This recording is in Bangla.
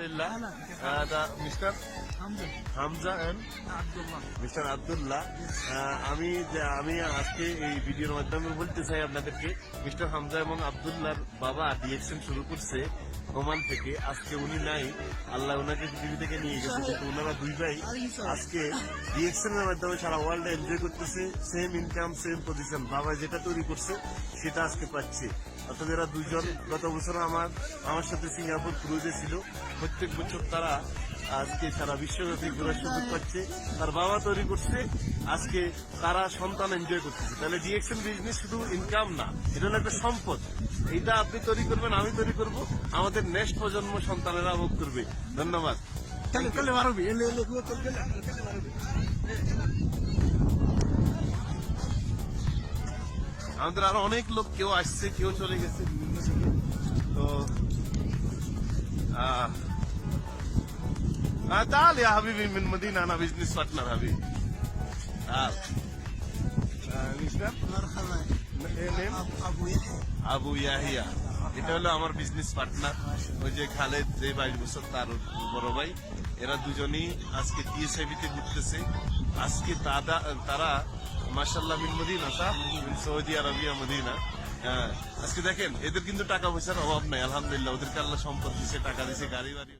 আলহামদুলিল্লাহ। Mr. Hamza and mister Abdullah. আমি আমি আজকে এই ভিডিওর মাধ্যমে বলতে চাই আপনাদেরকে মিস্টার হামজা এবং আব্দুল্লাহর বাবা ডিএকশন শুরু করছে ওমান থেকে। আজকে উনি নাই আল্লাহ ওনাকে পৃথিবী থেকে নিয়ে গেছে কিন্তু ওনারা দুই ভাই আজকে ডিএকশন এর মাধ্যমে সারা ওয়ার্ল্ডে এনজয় করতেছে সেম ইনকাম সেম পজিশন বাবা যেটা তৈরি করছে সেটা আজকে পাচ্ছে। অর্থাৎ এরা দুজন গত বছর আমার আমার সাথে সিঙ্গাপুর ক্রুজে ছিল। প্রত্যেক বছর তারা আজকে সারা বিশ্বব্যাপী ঘোরার সুযোগ পাচ্ছে। তার বাবা তৈরি করছে, আজকে তারা সন্তান এনজয় করতেছে। তাহলে ডিএকশন বিজনেস শুধু ইনকাম না, এটা একটা সম্পদ। এটা আপনি তৈরি করবেন, আমি তৈরি করব, আমাদের নেক্সট প্রজন্ম সন্তানেরা ভোগ করবে। ধন্যবাদ। আমাদের আরো অনেক লোক কেউ আসছে কেউ চলে গেছে বিভিন্ন থেকে। তো আহ, আহ, تعال يا حبيبي من مدينة أنا بزنس بارتنر حبيبي تعال آه، مستر مرحبا إيه name? ابو ابو يحيى আবু ইয়াহিয়া এটা হলো আমার বিজনেস পার্টনার ওই যে খালেদ যে বাইশ বছর তার বড় ভাই এরা দুজনই আজকে টিএসআইবি তে ঘুরতেছে আজকে তারা মাসাল্লাহ মিন মদিনা সাহ সৌদি আরবিয়া, মদিনা। হ্যাঁ। আজকে দেখেন, এদের কিন্তু টাকা পয়সার অভাব নাই, আলহামদুলিল্লাহ। ওদেরকে আল্লাহ সম্পদ দিছে, টাকা দিছে গাড়ি বাড়ি